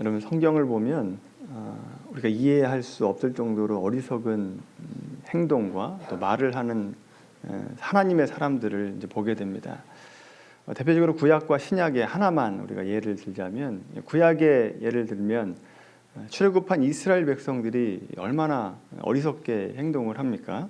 여러분 성경을 보면 어, 우리가 이해할 수 없을 정도로 어리석은 음, 행동과 또 말을 하는 에, 하나님의 사람들을 이제 보게 됩니다. 어, 대표적으로 구약과 신약의 하나만 우리가 예를 들자면 구약의 예를 들면 어, 출애굽한 이스라엘 백성들이 얼마나 어리석게 행동을 합니까?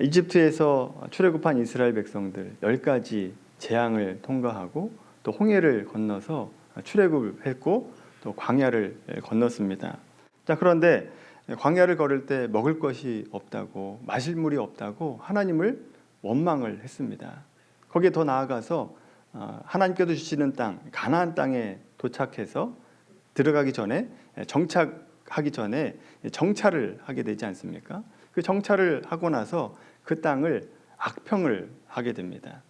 이집트에서 출애굽한 이스라엘 백성들 열 가지 재앙을 통과하고 또 홍해를 건너서 출애굽했고 또 광야를 건넜습니다. 자 그런데 광야를 걸을 때 먹을 것이 없다고 마실 물이 없다고 하나님을 원망을 했습니다. 거기에 더 나아가서 어, 하나님께서 주시는 땅 가나안 땅에 도착해서 들어가기 전에 정착하기 전에 정찰을 하게 되지 않습니까? 그 정찰을 하고 나서 그 땅을 악평을 하게 됩니다.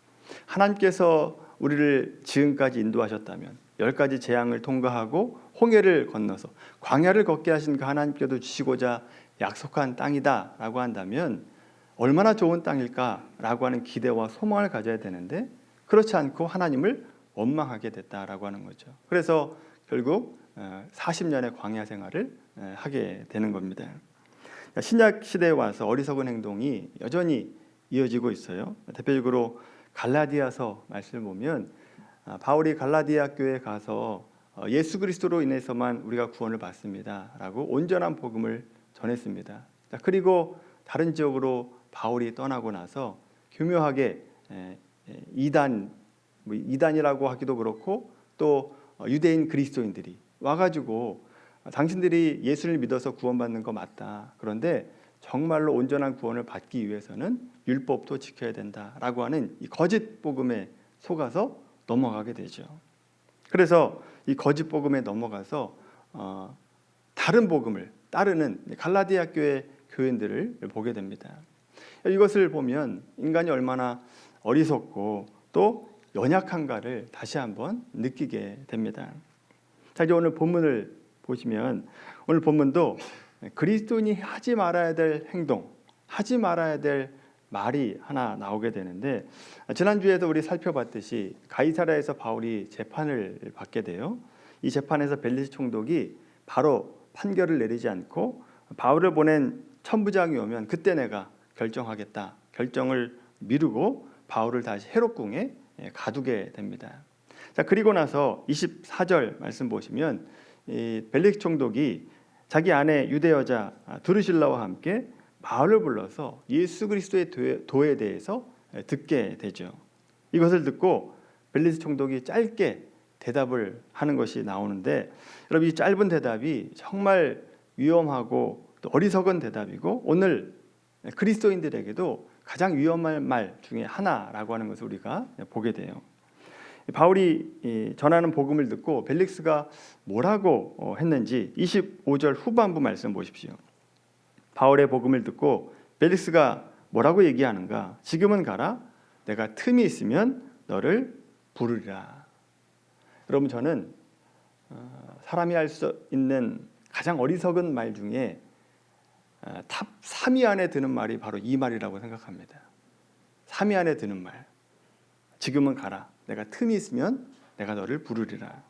하나님께서 우리를 지금까지 인도하셨다면 열 가지 재앙을 통과하고 홍해를 건너서 광야를 걷게 하신 그 하나님께도 주시고자 약속한 땅이다라고 한다면 얼마나 좋은 땅일까라고 하는 기대와 소망을 가져야 되는데 그렇지 않고 하나님을 원망하게 됐다라고 하는 거죠. 그래서 결국 40년의 광야 생활을 하게 되는 겁니다. 신약 시대에 와서 어리석은 행동이 여전히 이어지고 있어요. 대표적으로 갈라디아서 말씀을 보면 아, 바울이 갈라디아 교회에 가서 어, 예수 그리스도로 인해서만 우리가 구원을 받습니다라고 온전한 복음을 전했습니다. 자, 그리고 다른 지역으로 바울이 떠나고 나서 교묘하게 이단 뭐 이단이라고 하기도 그렇고 또 어, 유대인 그리스도인들이 와가지고 당신들이 예수를 믿어서 구원받는 거 맞다. 그런데 정말로 온전한 구원을 받기 위해서는 율법도 지켜야 된다라고 하는 이 거짓 복음에 속아서 넘어가게 되죠. 그래서 이 거짓 복음에 넘어가서 어, 다른 복음을 따르는 갈라디아 교회 교인들을 보게 됩니다. 이것을 보면 인간이 얼마나 어리석고 또 연약한가를 다시 한번 느끼게 됩니다. 자, 이제 오늘 본문을 보시면 오늘 본문도 그리스도인이 하지 말아야 될 행동, 하지 말아야 될 말이 하나 나오게 되는데 지난주에도 우리 살펴봤듯이 가이사라에서 바울이 재판을 받게 돼요. 이 재판에서 벨리스 총독이 바로 판결을 내리지 않고 바울을 보낸 천부장이 오면 그때 내가 결정하겠다. 결정을 미루고 바울을 다시 헤롯궁에 가두게 됩니다. 자 그리고 나서 24절 말씀 보시면 이 벨릭 총독이 자기 아내 유대 여자 두르실라와 함께 바울을 불러서 예수 그리스도의 도에 대해서 듣게 되죠. 이것을 듣고 벨리스 총독이 짧게 대답을 하는 것이 나오는데 여러분 이 짧은 대답이 정말 위험하고 또 어리석은 대답이고 오늘 그리스도인들에게도 가장 위험한 말 중에 하나라고 하는 것을 우리가 보게 돼요. 바울이 전하는 복음을 듣고 벨릭스가 뭐라고 어, 했는지 25절 후반부 말씀 보십시오. 바울의 복음을 듣고 벨릭스가 뭐라고 얘기하는가? 지금은 가라. 내가 틈이 있으면 너를 부르리라. 여러분 저는 어, 사람이 할 수 있는 가장 어리석은 말 중에 어, 탑 3위 안에 드는 말이 바로 이 말이라고 생각합니다. 3위 안에 드는 말. 지금은 가라. 내가 틈이 있으면 내가 너를 부르리라.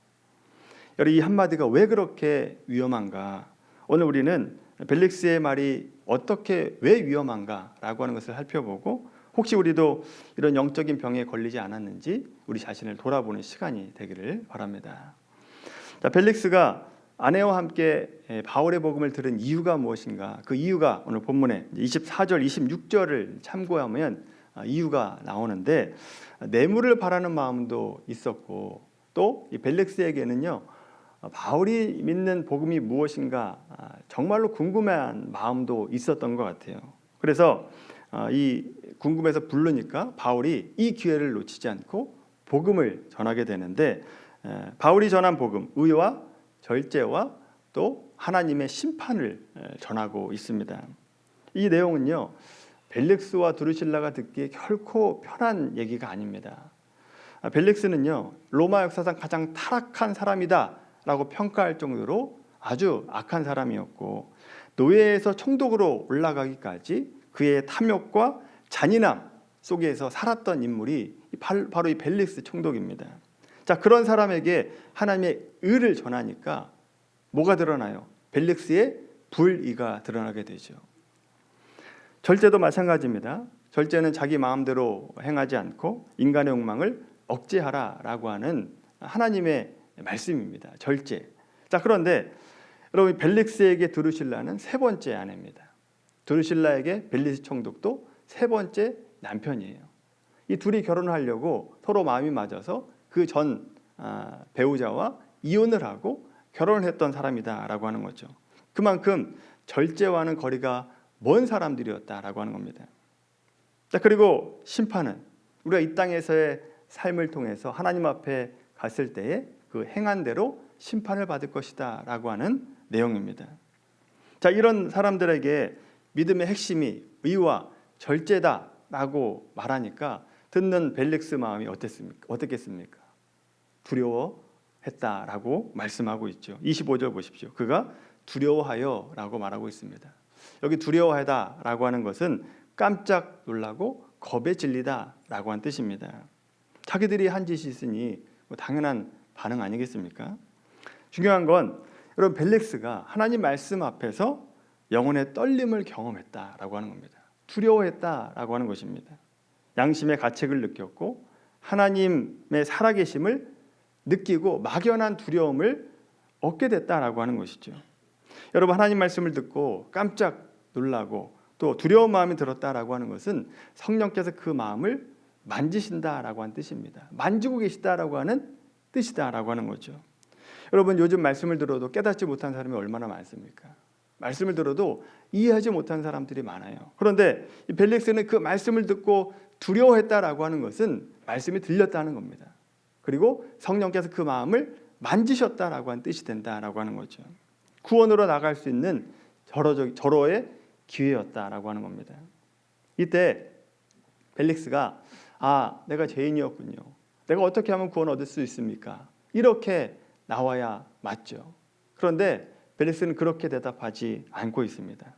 여러분 이 한마디가 왜 그렇게 위험한가? 오늘 우리는 벨릭스의 말이 어떻게 왜 위험한가라고 하는 것을 살펴보고 혹시 우리도 이런 영적인 병에 걸리지 않았는지 우리 자신을 돌아보는 시간이 되기를 바랍니다. 자, 벨릭스가 아내와 함께 바울의 복음을 들은 이유가 무엇인가? 그 이유가 오늘 본문에 24절, 26절을 참고하면 이유가 나오는데 뇌물을 바라는 마음도 있었고 또이 벨릭스에게는요 바울이 믿는 복음이 무엇인가 아, 정말로 궁금한 마음도 있었던 것 같아요. 그래서 아, 이 궁금해서 부르니까 바울이 이 기회를 놓치지 않고 복음을 전하게 되는데 바울이 전한 복음 의와 절제와 또 하나님의 심판을 전하고 있습니다. 이 내용은요 벨릭스와 두루실라가 듣기에 결코 편한 얘기가 아닙니다. 아, 벨릭스는요 로마 역사상 가장 타락한 사람이다 라고 평가할 정도로 아주 악한 사람이었고 노예에서 총독으로 올라가기까지 그의 탐욕과 잔인함 속에서 살았던 인물이 바로 이 벨릭스 총독입니다. 자 그런 사람에게 하나님의 의를 전하니까 뭐가 드러나요? 벨릭스의 불의가 드러나게 되죠. 절제도 마찬가지입니다. 절제는 자기 마음대로 행하지 않고 인간의 욕망을 억제하라라고 하는 하나님의 말씀입니다. 절제. 자 그런데 여러분 벨릭스에게 드루실라는 세 번째 아내입니다. 드루실라에게 벨리스 총독도 세 번째 남편이에요. 이 둘이 결혼하려고 서로 마음이 맞아서 그 전 배우자와 이혼을 하고 결혼을 했던 사람이다라고 하는 거죠. 그만큼 절제와는 거리가 먼 사람들이었다라고 하는 겁니다. 자 그리고 심판은 우리가 이 땅에서의 삶을 통해서 하나님 앞에 갔을 때에 그 행한 대로 심판을 받을 것이다라고 하는 내용입니다. 자 이런 사람들에게 믿음의 핵심이 의와 절제다라고 말하니까 듣는 벨릭스 마음이 어땠습니까? 어떻겠습니까? 두려워했다라고 말씀하고 있죠. 25절 보십시오. 그가 두려워하여라고 말하고 있습니다. 여기 두려워하다라고 하는 것은 깜짝 놀라고 겁에 질리다라고 한 뜻입니다. 자기들이 한 짓이 있으니 뭐 당연한 반응 아니겠습니까? 중요한 건 여러분 벨렉스가 하나님 말씀 앞에서 영혼의 떨림을 경험했다라고 하는 겁니다. 두려워했다라고 하는 것입니다. 양심의 가책을 느꼈고 하나님의 살아계심을 느끼고 막연한 두려움을 얻게 됐다라고 하는 것이죠. 여러분 하나님 말씀을 듣고 깜짝 놀라고 또 두려운 마음이 들었다라고 하는 것은 성령께서 그 마음을 만지신다라고 하는 뜻입니다. 만지고 계시다라고 하는 뜻이다라고 하는 거죠. 여러분 요즘 말씀을 들어도 깨닫지 못한 사람이 얼마나 많습니까? 말씀을 들어도 이해하지 못한 사람들이 많아요. 그런데 이 벨릭스는 그 말씀을 듣고 두려워했다라고 하는 것은 말씀이 들렸다는 겁니다. 그리고 성령께서 그 마음을 만지셨다라고 하는 뜻이 된다라고 하는 거죠. 구원으로 나갈 수 있는 절호, 절호 의 기회였다라고 하는 겁니다. 이때 벨릭스가 아 내가 죄인이었군요. 내가 어떻게 하면 구원 얻을 수 있습니까? 이렇게 나와야 맞죠. 그런데 벨릭스는 그렇게 대답하지 않고 있습니다.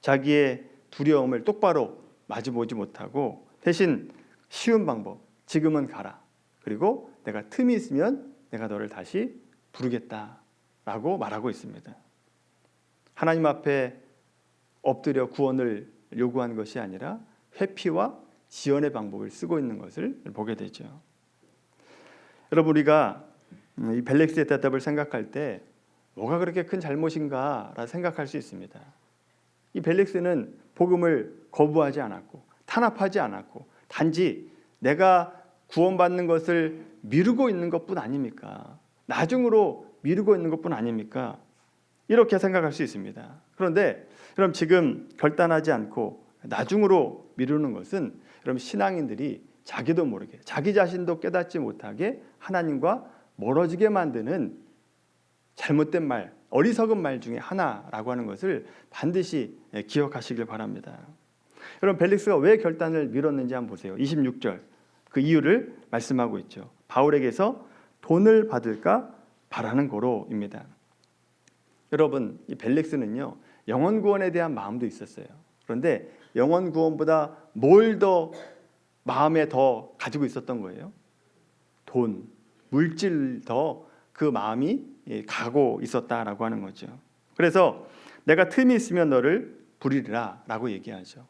자기의 두려움을 똑바로 마주보지 못하고 대신 쉬운 방법 지금은 가라. 그리고 내가 틈이 있으면 내가 너를 다시 부르겠다 라고 말하고 있습니다. 하나님 앞에 엎드려 구원을 요구한 것이 아니라 회피와 지연의 방법을 쓰고 있는 것을 보게 되죠. 여러분 우리가 이 벨렉스의 대답을 생각할 때 뭐가 그렇게 큰 잘못인가라 생각할 수 있습니다. 이 벨렉스는 복음을 거부하지 않았고 탄압하지 않았고 단지 내가 구원받는 것을 미루고 있는 것뿐 아닙니까? 나중으로 미루고 있는 것뿐 아닙니까? 이렇게 생각할 수 있습니다. 그런데 그럼 지금 결단하지 않고 나중으로 미루는 것은 그럼 신앙인들이 자기도 모르게 자기 자신도 깨닫지 못하게 하나님과 멀어지게 만드는 잘못된 말, 어리석은 말 중에 하나라고 하는 것을 반드시 기억하시길 바랍니다. 여러분 벨릭스가 왜 결단을 미뤘는지 한번 보세요. 26절 그 이유를 말씀하고 있죠. 바울에게서 돈을 받을까 바라는 거로입니다. 여러분 이 벨릭스는요 영원 구원에 대한 마음도 있었어요. 그런데 영원 구원보다 뭘 더 마음에 더 가지고 있었던 거예요? 돈, 물질 더 그 마음이 예, 가고 있었다라고 하는 거죠. 그래서 내가 틈이 있으면 너를 부리리라라고 얘기하죠.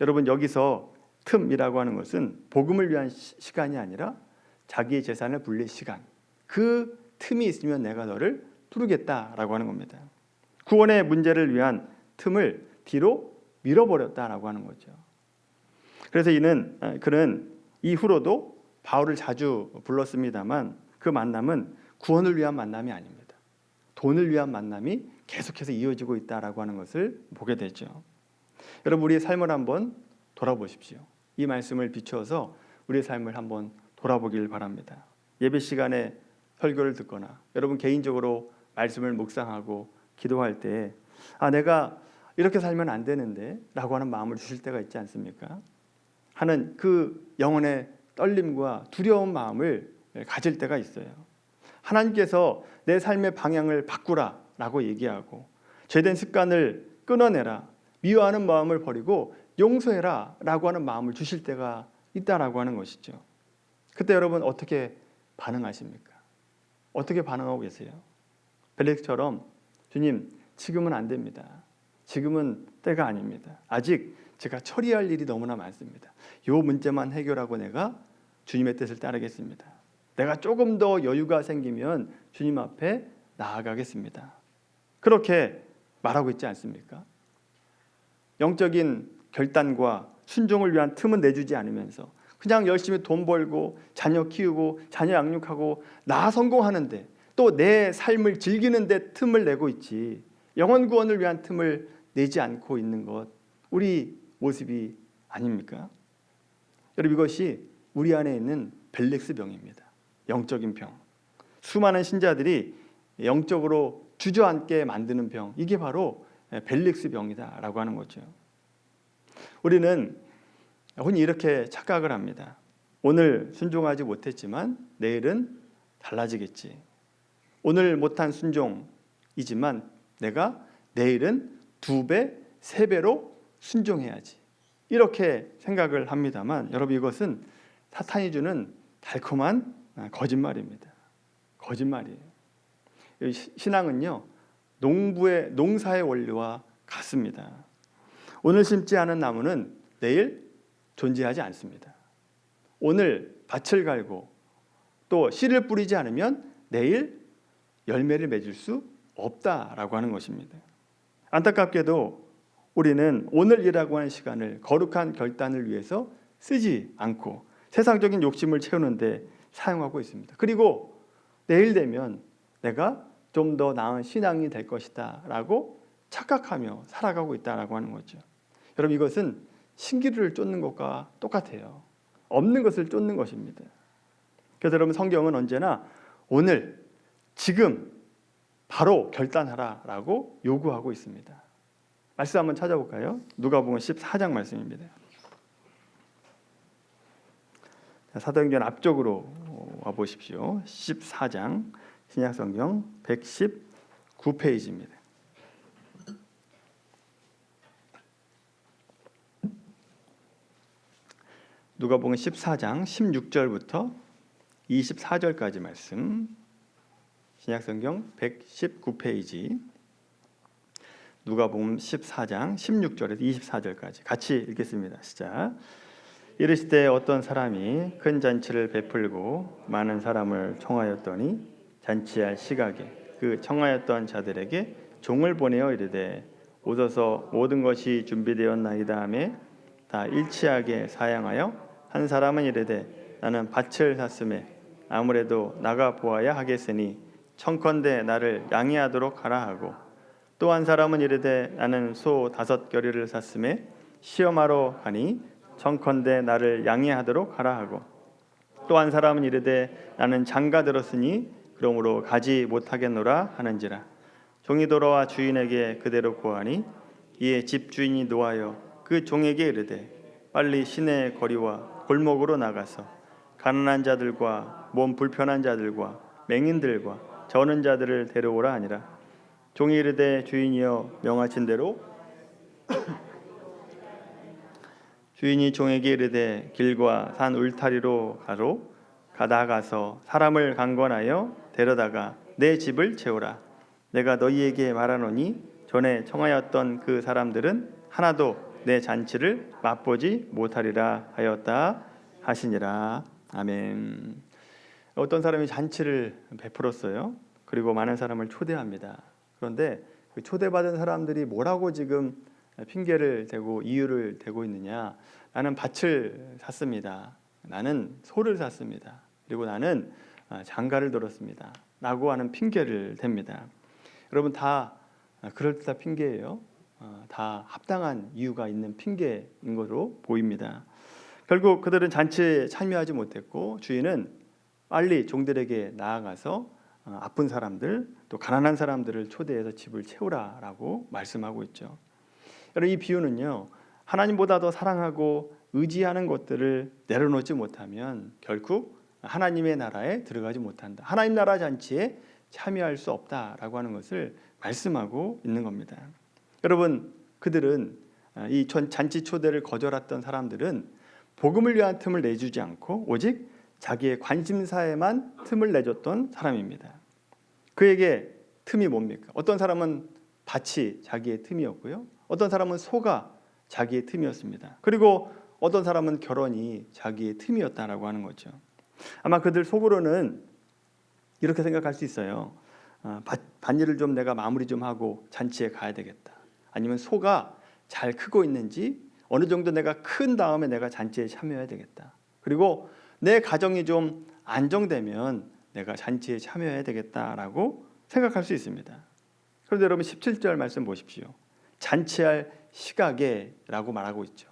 여러분 여기서 틈이라고 하는 것은 복음을 위한 시 간이 아니라 자기의 재산을 불릴 시간. 그 틈이 있으면 내가 너를 부르겠다라고 하는 겁니다. 구원의 문제를 위한 틈을 뒤로 밀어버렸다라고 하는 거죠. 그래서 이는 아, 그는 이후로도 바울을 자주 불렀습니다만 그 만남은 구원을 위한 만남이 아닙니다. 돈을 위한 만남이 계속해서 이어지고 있다라고 하는 것을 보게 되죠. 여러분 우리의 삶을 한번 돌아보십시오. 이 말씀을 비추어서 우리의 삶을 한번 돌아보길 바랍니다. 예배 시간에 설교를 듣거나 여러분 개인적으로 말씀을 묵상하고 기도할 때 아, 내가 이렇게 살면 안 되는데 라고 하는 마음을 주실 때가 있지 않습니까? 하는 그 영혼의 떨림과 두려운 마음을 가질 때가 있어요. 하나님께서 내 삶의 방향을 바꾸라 라고 얘기하고 죄된 습관을 끊어내라 미워하는 마음을 버리고 용서해라 라고 하는 마음을 주실 때가 있다라고 하는 것이죠. 그때 여러분 어떻게 반응하십니까? 어떻게 반응하고 계세요? 벨렉처럼 주님 지금은 안 됩니다. 지금은 때가 아닙니다. 아직 제가 처리할 일이 너무나 많습니다. 요 문제만 해결하고 내가 주님의 뜻을 따르겠습니다. 내가 조금 더 여유가 생기면 주님 앞에 나아가겠습니다. 그렇게 말하고 있지 않습니까? 영적인 결단과 순종을 위한 틈은 내주지 않으면서 그냥 열심히 돈 벌고 자녀 키우고 자녀 양육하고 나 성공하는데 또 내 삶을 즐기는데 틈을 내고 있지 영원 구원을 위한 틈을 내지 않고 있는 것 우리 모습이 아닙니까? 여러분 이것이 우리 안에 있는 벨렉스 병입니다. 영적인 병. 수많은 신자들이 영적으로 주저앉게 만드는 병. 이게 바로 벨렉스 병이다라고 하는 거죠. 우리는 흔히 이렇게 착각을 합니다. 오늘 순종하지 못했지만 내일은 달라지겠지. 오늘 못한 순종이지만 내가 내일은 두 배, 세 배로 순종해야지. 이렇게 생각을 합니다만 여러분 이것은 사탄이 주는 달콤한 거짓말입니다. 거짓말이에요. 신앙은요 농부의 농사의 원리와 같습니다. 오늘 심지 않은 나무는 내일 존재하지 않습니다. 오늘 밭을 갈고 또 씨를 뿌리지 않으면 내일 열매를 맺을 수 없다라고 하는 것입니다. 안타깝게도 우리는 오늘이라고 하는 시간을 거룩한 결단을 위해서 쓰지 않고 세상적인 욕심을 채우는데 사용하고 있습니다. 그리고 내일 되면 내가 좀 더 나은 신앙이 될 것이다 라고 착각하며 살아가고 있다라고 하는 거죠. 여러분 이것은 신기루를 쫓는 것과 똑같아요. 없는 것을 쫓는 것입니다. 그래서 여러분 성경은 언제나 오늘 지금 바로 결단하라라고 요구하고 있습니다. 말씀 한번 찾아볼까요? 누가복음 14장 말씀입니다. 자, 사도행전 앞쪽으로 와 보십시오. 14장 신약성경 119페이지입니다. 누가복음 14장 16절부터 24절까지 말씀. 신약성경 119페이지. 누가복음 14장 16절에서 24절까지 같이 읽겠습니다. 시작. 이르시되 어떤 사람이 큰 잔치를 베풀고 많은 사람을 청하였더니 잔치할 시각에 그 청하였던 자들에게 종을 보내어 이르되 오소서 모든 것이 준비되었나이다 하매 다 일치하게 사양하여 한 사람은 이르되 나는 밭을 샀음에 아무래도 나가 보아야 하겠으니 청컨대 나를 양해하도록 하라 하고 또 한 사람은 이르되 나는 소 다섯 겨리를 샀음에 시험하러 가니 청컨대 나를 양해하도록 하라 하고 또 한 사람은 이르되 나는 장가 들었으니 그러므로 가지 못하겠노라 하는지라. 종이 돌아와 주인에게 그대로 고하니 이에 집 주인이 노하여 그 종에게 이르되 빨리 시내 거리와 골목으로 나가서 가난한 자들과 몸 불편한 자들과 맹인들과 저는 자들을 데려오라 하니라. 종이 이르되 주인이여 명하신 대로 주인이 종에게 이르되 길과 산 울타리로 가로 가다가서 사람을 강권하여 데려다가 내 집을 채우라. 내가 너희에게 말하노니 전에 청하였던 그 사람들은 하나도 내 잔치를 맛보지 못하리라 하였다 하시니라. 아멘. 어떤 사람이 잔치를 베풀었어요? 그리고 많은 사람을 초대합니다. 그런데 그 초대받은 사람들이 뭐라고 지금 핑계를 대고 이유를 대고 있느냐? 나는 밭을 샀습니다. 나는 소를 샀습니다. 그리고 나는 아, 장가를 들었습니다. 라고 하는 핑계를 댑니다. 여러분 다 그럴듯한 핑계예요. 어, 다 합당한 이유가 있는 핑계인 것으로 보입니다. 결국 그들은 잔치에 참여하지 못했고 주인은 빨리 종들에게 나아가서 어, 아픈 사람들 또 가난한 사람들을 초대해서 집을 채우라라고 말씀하고 있죠. 여러분 이 비유는요 하나님보다 더 사랑하고 의지하는 것들을 내려놓지 못하면 결국 하나님의 나라에 들어가지 못한다. 하나님 나라 잔치에 참여할 수 없다라고 하는 것을 말씀하고 있는 겁니다. 여러분 그들은 아, 이전 잔치 초대를 거절했던 사람들은 복음을 위한 틈을 내주지 않고 오직 자기의 관심사에만 틈을 내줬던 사람입니다. 그에게 틈이 뭡니까? 어떤 사람은 밭이 자기의 틈이었고요. 어떤 사람은 소가 자기의 틈이었습니다. 그리고 어떤 사람은 결혼이 자기의 틈이었다라고 하는 거죠. 아마 그들 속으로는 이렇게 생각할 수 있어요. 아, 밭, 밭일을 좀 내가 마무리 좀 하고 잔치에 가야 되겠다. 아니면 소가 잘 크고 있는지 어느 정도 내가 큰 다음에 내가 잔치에 참여해야 되겠다. 그리고 내 가정이 좀 안정되면 내가 잔치에 참여해야 되겠다라고 생각할 수 있습니다. 그런데 여러분 17절 말씀 보십시오. 잔치할 시각에라고 말하고 있죠.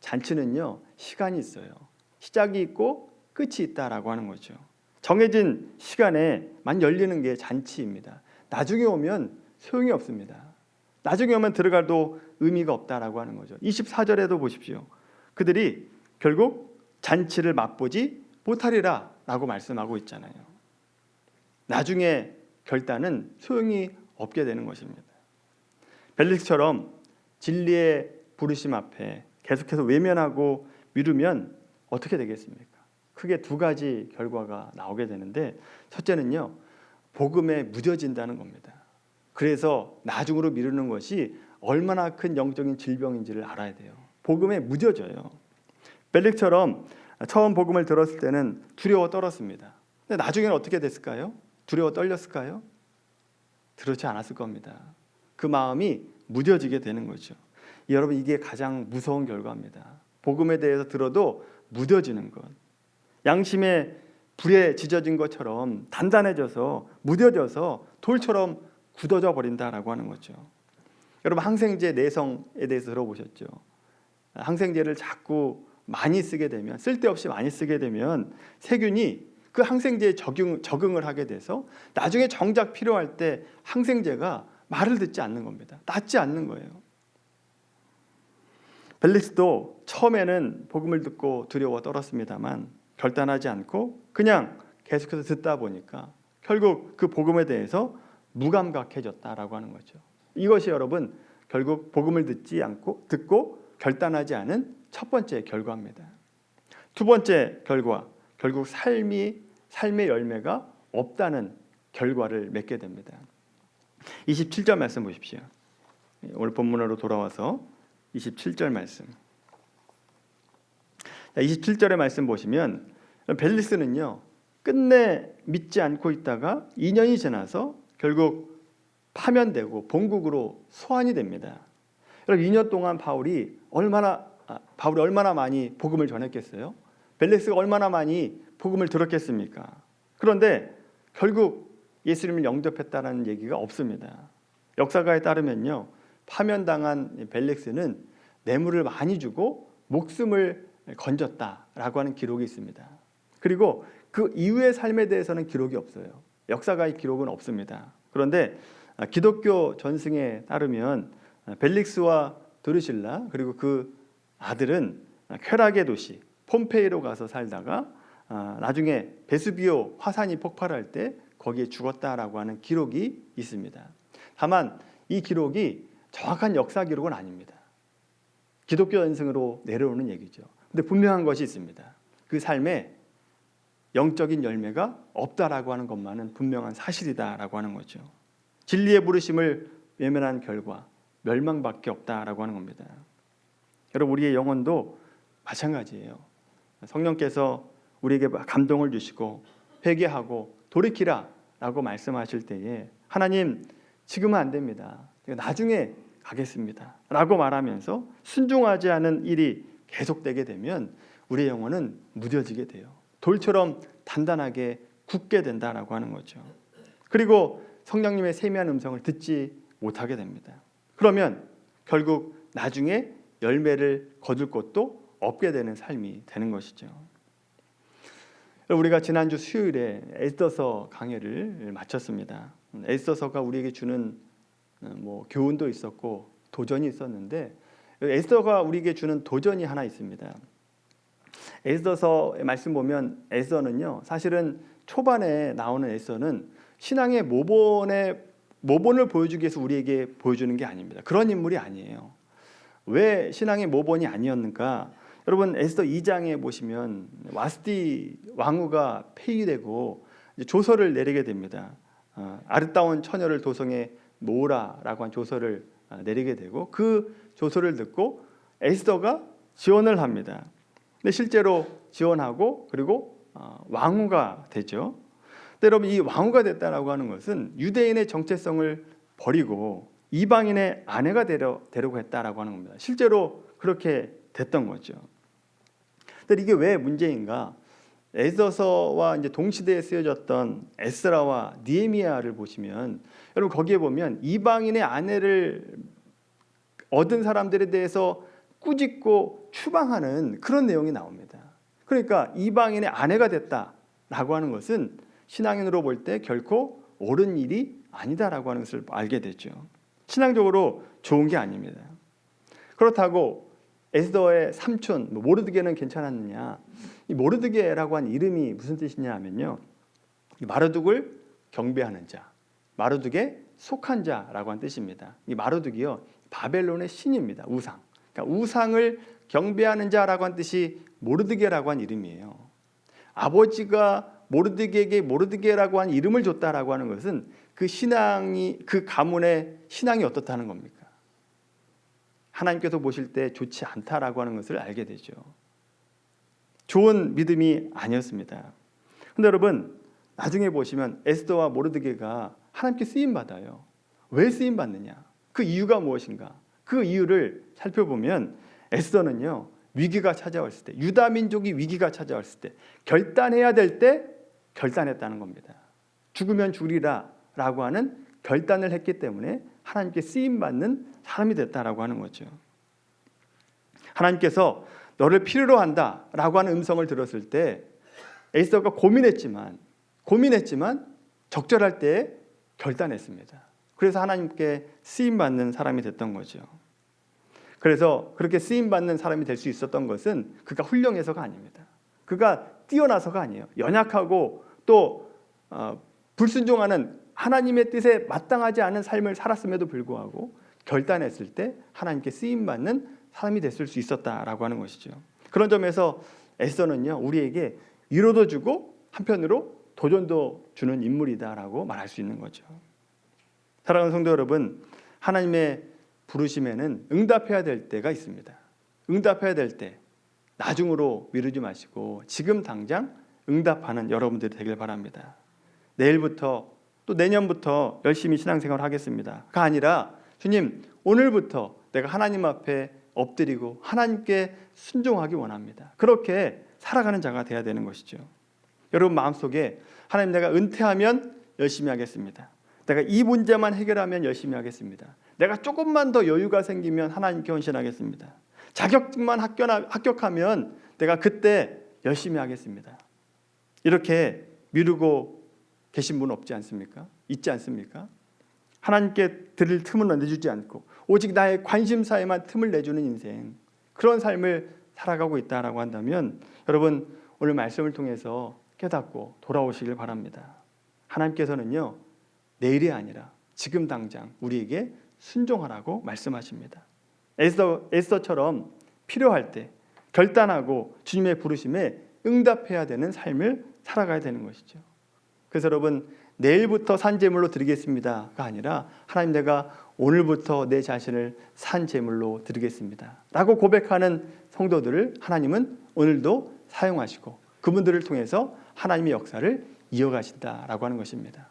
잔치는요 시간이 있어요. 시작이 있고 끝이 있다라고 하는 거죠. 정해진 시간에만 열리는 게 잔치입니다. 나중에 오면 소용이 없습니다. 나중에 오면 들어가도 의미가 없다라고 하는 거죠. 24절에도 보십시오. 그들이 결국 잔치를 맛보지 못하리라라고 말씀하고 있잖아요. 나중에 결단은 소용이 없게 되는 것입니다. 벨릭스처럼 진리의 부르심 앞에 계속해서 외면하고 미루면 어떻게 되겠습니까? 크게 두 가지 결과가 나오게 되는데 첫째는요. 복음에 무뎌진다는 겁니다. 그래서 나중으로 미루는 것이 얼마나 큰 영적인 질병인지를 알아야 돼요. 복음에 무뎌져요. 벨릭처럼 처음 복음을 들었을 때는 두려워 떨었습니다. 근데 나중에는 어떻게 됐을까요? 두려워 떨렸을까요? 그렇지 않았을 겁니다. 그 마음이 무뎌지게 되는 거죠. 여러분 이게 가장 무서운 결과입니다. 복음에 대해서 들어도 무뎌지는 것. 양심의 불에 지져진 것처럼 단단해져서 무뎌져서 돌처럼 굳어져 버린다라고 하는 거죠. 여러분 항생제 내성에 대해서 들어보셨죠? 항생제를 자꾸 많이 쓰게 되면 쓸데없이 많이 쓰게 되면 세균이 그 항생제에 적용, 적응을 하게 돼서 나중에 정작 필요할 때 항생제가 말을 듣지 않는 겁니다. 낫지 않는 거예요. 벨릭스도 처음에는 복음을 듣고 두려워 떨었습니다만 결단하지 않고 그냥 계속해서 듣다 보니까 결국 그 복음에 대해서 무감각해졌다라고 하는 거죠. 이것이 여러분 결국 복음을 듣지 않고 듣고 결단하지 않은 첫 번째 결과입니다. 두 번째 결과 결국 삶이 삶의 열매가 없다는 결과를 맺게 됩니다. 27절 말씀 보십시오. 오늘 본문으로 돌아와서 27절 말씀. 27절의 말씀 보시면 벨리스는요 끝내 믿지 않고 있다가 2년이 지나서 결국 파면되고 본국으로 소환이 됩니다. 여러분 2년 동안 바울이 얼마나 아, 바울이 얼마나 많이 복음을 전했겠어요? 벨렉스가 얼마나 많이 복음을 들었겠습니까? 그런데 결국 예수님을 영접했다는 얘기가 없습니다. 역사가에 따르면요 파면당한 벨렉스는 뇌물을 많이 주고 목숨을 건졌다라고 하는 기록이 있습니다. 그리고 그 이후의 삶에 대해서는 기록이 없어요. 역사가의 기록은 없습니다. 그런데 기독교 전승에 따르면 벨릭스와 도르실라 그리고 그 아들은 쾌락의 도시 폼페이로 가서 살다가 나중에 베수비오 화산이 폭발할 때 거기에 죽었다라고 하는 기록이 있습니다. 다만 이 기록이 정확한 역사 기록은 아닙니다. 기독교 연승으로 내려오는 얘기죠. 근데 분명한 것이 있습니다. 그 삶에 영적인 열매가 없다라고 하는 것만은 분명한 사실이다라고 하는 거죠. 진리의 부르심을 외면한 결과 멸망밖에 없다라고 하는 겁니다. 여러분 우리의 영혼도 마찬가지예요. 성령께서 우리에게 감동을 주시고 회개하고 돌이키라라고 말씀하실 때에 하나님 지금은 안 됩니다. 나중에 가겠습니다라고 말하면서 순종하지 않은 일이 계속되게 되면 우리의 영혼은 무뎌지게 돼요. 돌처럼 단단하게 굳게 된다라고 하는 거죠. 그리고 성령님의 세미한 음성을 듣지 못하게 됩니다. 그러면 결국 나중에 열매를 거둘 것도 없게 되는 삶이 되는 것이죠. 우리가 지난주 수요일에 에스더서 강해를 마쳤습니다. 에스더서가 우리에게 주는 어, 뭐 교훈도 있었고 도전이 있었는데 에스더가 우리에게 주는 도전이 하나 있습니다. 에스더서의 말씀 보면 에스더는요 사실은 초반에 나오는 에스더는 신앙의 모본의 모본을 보여주기 위해서 우리에게 보여주는 게 아닙니다. 그런 인물이 아니에요. 왜 신앙의 모본이 아니었는가? 여러분 에스더 2장에 보시면 와스디 왕후가 폐위되고 조서를 내리게 됩니다. 어, 아름다운 처녀를 도성에 모으라라고 한 조서를 어, 내리게 되고 그 조서를 듣고 에스더가 지원을 합니다. 근데 실제로 지원하고 그리고 어, 왕후가 되죠. 여러분 이 왕후가 됐다라고 하는 것은 유대인의 정체성을 버리고 이방인의 아내가 되려, 되려고 했다라고 하는 겁니다. 실제로 그렇게 됐던 거죠. 근데 이게 왜 문제인가? 에스더서와 이제 동시대에 쓰여졌던 에스라와 니에미아를 보시면 여러분 거기에 보면 이방인의 아내를 얻은 사람들에 대해서 꾸짖고 추방하는 그런 내용이 나옵니다. 그러니까 이방인의 아내가 됐다라고 하는 것은 신앙인으로 볼 때 결코 옳은 일이 아니다라고 하는 것을 알게 되죠. 신앙적으로 좋은 게 아닙니다. 그렇다고 에스더의 삼촌 뭐 모르드게는 괜찮았느냐? 이 모르드게라고 한 이름이 무슨 뜻이냐 하면요. 이 마르둑을 경배하는 자, 마르둑에 속한 자라고 한 뜻입니다. 이 마르둑이요 바벨론의 신입니다. 우상. 그러니까 우상을 경배하는 자라고 한 뜻이 모르드게라고 한 이름이에요. 아버지가 모르드게에게 모르드게라고 한 이름을 줬다라고 하는 것은 그 신앙이 그 가문의 신앙이 어떻다는 겁니까? 하나님께서 보실 때 좋지 않다라고 하는 것을 알게 되죠. 좋은 믿음이 아니었습니다. 근데 여러분 나중에 보시면 에스더와 모르드게가 하나님께 쓰임 받아요. 왜 쓰임 받느냐? 그 이유가 무엇인가? 그 이유를 살펴보면 에스더는요 위기가 찾아왔을 때 유다 민족이 위기가 찾아왔을 때 결단해야 될 때 결단했다는 겁니다. 죽으면 죽으리라라고 하는 결단을 했기 때문에 하나님께 쓰임 받는 사람이 됐다라고 하는 거죠. 하나님께서 너를 필요로 한다라고 하는 음성을 들었을 때 에스더가 고민했지만 고민했지만 적절할 때 결단했습니다. 그래서 하나님께 쓰임 받는 사람이 됐던 거죠. 그래서 그렇게 쓰임 받는 사람이 될 수 있었던 것은 그가 훌륭해서가 아닙니다. 그가 뛰어나서가 아니에요. 연약하고 또 어, 불순종하는 하나님의 뜻에 마땅하지 않은 삶을 살았음에도 불구하고 결단했을 때 하나님께 쓰임 받는 사람이 됐을 수 있었다라고 하는 것이죠. 그런 점에서 에스더는요 우리에게 위로도 주고 한편으로 도전도 주는 인물이다라고 말할 수 있는 거죠. 사랑하는 성도 여러분, 하나님의 부르심에는 응답해야 될 때가 있습니다. 응답해야 될 때 나중으로 미루지 마시고 지금 당장 응답하는 여러분들이 되길 바랍니다. 내일부터 또 내년부터 열심히 신앙생활을 하겠습니다가 아니라 주님 오늘부터 내가 하나님 앞에 엎드리고 하나님께 순종하기 원합니다. 그렇게 살아가는 자가 돼야 되는 것이죠. 여러분 마음속에 하나님 내가 은퇴하면 열심히 하겠습니다. 내가 이 문제만 해결하면 열심히 하겠습니다. 내가 조금만 더 여유가 생기면 하나님께 헌신하겠습니다. 자격증만 합격하, 합격하면 내가 그때 열심히 하겠습니다. 이렇게 미루고 계신 분 없지 않습니까? 있지 않습니까? 하나님께 드릴 틈은 내주지 않고 오직 나의 관심사에만 틈을 내주는 인생 그런 삶을 살아가고 있다라고 한다면 여러분 오늘 말씀을 통해서 깨닫고 돌아오시길 바랍니다. 하나님께서는요 내일이 아니라 지금 당장 우리에게 순종하라고 말씀하십니다. 에스더 에스더처럼 필요할 때 결단하고 주님의 부르심에 응답해야 되는 삶을 살아가야 되는 것이죠. 그래서 여러분 내일부터 산 제물로 드리겠습니다가 아니라 하나님 내가 오늘부터 내 자신을 산 제물로 드리겠습니다 라고 고백하는 성도들을 하나님은 오늘도 사용하시고 그분들을 통해서 하나님의 역사를 이어가신다라고 하는 것입니다.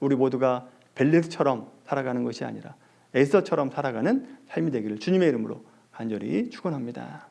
우리 모두가 벨렉처럼 살아가는 것이 아니라 에스더처럼 살아가는 삶이 되기를 주님의 이름으로 간절히 축원합니다.